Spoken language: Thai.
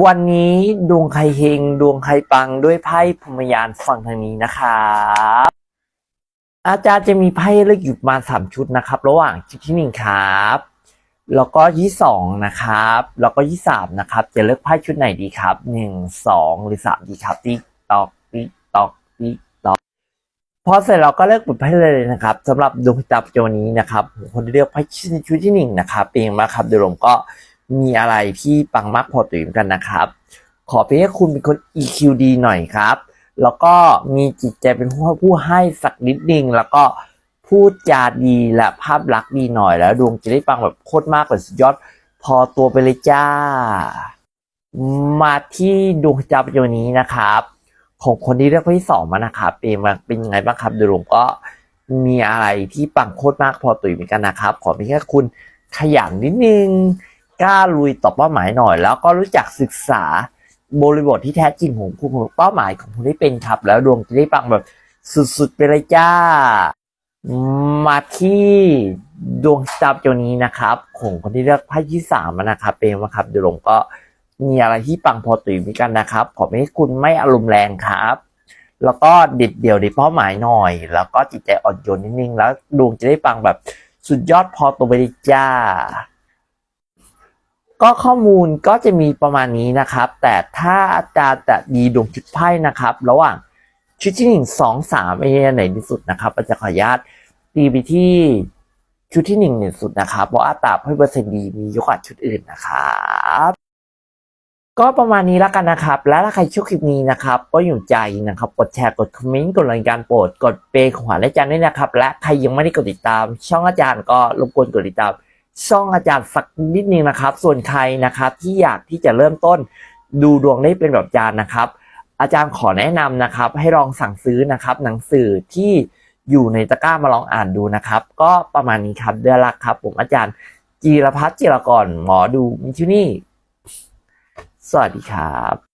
วันนี้ดวงใครเฮงดวงใครปังด้วยไพ่พมยานฝั่งทางนี้นะครับอาจารย์จะมีไพ่เลือกหยุดมาสามชุดนะครับ ระหว่างชุดที่หนึ่งครับ แล้วก็ที่สองนะครับ แล้วก็ที่สามนะครับ จะเลือกไพ่ชุดไหนดีครับหนึ่งสองหรือสามดีครับติ๊กตอกติ๊กตอกติ๊กตอกพอเสร็จเราก็เลือกบุดไพ่เลยนะครับสำหรับดวงชะตาประจนี้นะครับผมคนเลือกไพ่ชุดที่หนึ่งนะครับเป็นยังไงบ้าครับโดยรวมก็ มีอะไรที่ปังมากพอตัวเหมือนกันนะครับ ขอเพียงแค่คุณเป็นคน EQ ดีหน่อยครับ แล้วก็มีจิตใจเป็นผู้ผู้ให้สักนิดนึงแล้วก็พูดจาดีและภาพลักษณ์ดีหน่อยแล้วดวงจะได้ปังแบบโคตรมากแบบสุดยอด พอตัวไปเลยจ้า มาที่ดวงชะตาประจำวันนี้นะครับ ของคนที่เลือกที่สองมานะครับเป็นเป็นยังไงบ้างครับดวมก็มีอะไรที่ปังโคตรมากพอตัวเหมือนกันนะครับ ขอเพียงแค่คุณขยันนิดนึง กล้าลุยต่อเป้าหมายหน่อย แล้วก็รู้จักศึกษาบริบทที่แท้จริงของคุณเป้าหมายของคุณที่เป็นครับ แล้วดวงจะได้ปังแบบสุดๆไปเลยจ้า มาที่ดวงชะตาประจนี้นะครับ ของคนที่เลือกไพ่ที่สามนะครับเป็นว่าครับเดี๋ยวลงก็มีอะไรที่ปังพอตุยเหมือนกันนะครับ ขอไม่ให้คุณไม่อารมณ์แรงครับ แล้วก็เด็ดเดี่ยวในเป้าหมายหน่อย แล้วก็จิตใจอ่อนโยนนิดนึงแล้วดวงจะได้ปังแบบสุดยอดพอตัวไปเลยจ้า ก็ข้อมูลก็จะมีประมาณนี้นะครับ แต่ถ้าอาจารย์จะดีดวงจุดไพ่นะครับ ระหว่างชุดที่หนึ่งสองสามไอ้ไหนที่สุดนะครับอาจารย์ขออนุญาตตีไปที่ชุดที่หนึ่งหนึ่งสุดนะครับ เพราะอัตราให้เปอร์เซ็นต์ดีมีเยอะกว่าชุดอื่นนะครับก็ประมาณนี้แล้วกันนะครับ และถ้าใครชอบคลิปนี้นะครับ ก็อยู่ใจนะครับ กดแชร์กดคอมเมนต์กดรายการโปรด กดเปย์ของขวัญและอาจารย์ด้วยนะครับ และใครยังไม่ได้กดติดตาม ช่องอาจารย์ก็รบกวนกดติดตาม ช่องอาจารย์สักนิดนึงนะครับ ส่วนใครนะครับที่อยากที่จะเริ่มต้นดูดวงได้เป็นแบบอาจารย์นะครับ อาจารย์ขอแนะนำนะครับ ให้ลองสั่งซื้อนะครับ หนังสือที่อยู่ในตะกร้ามาลองอ่านดูนะครับ ก็ประมาณนี้ครับเดือนละครับ ผมอาจารย์จีรพัฒน์จิรกรหมอดูมิชนี่ สวัสดีครับ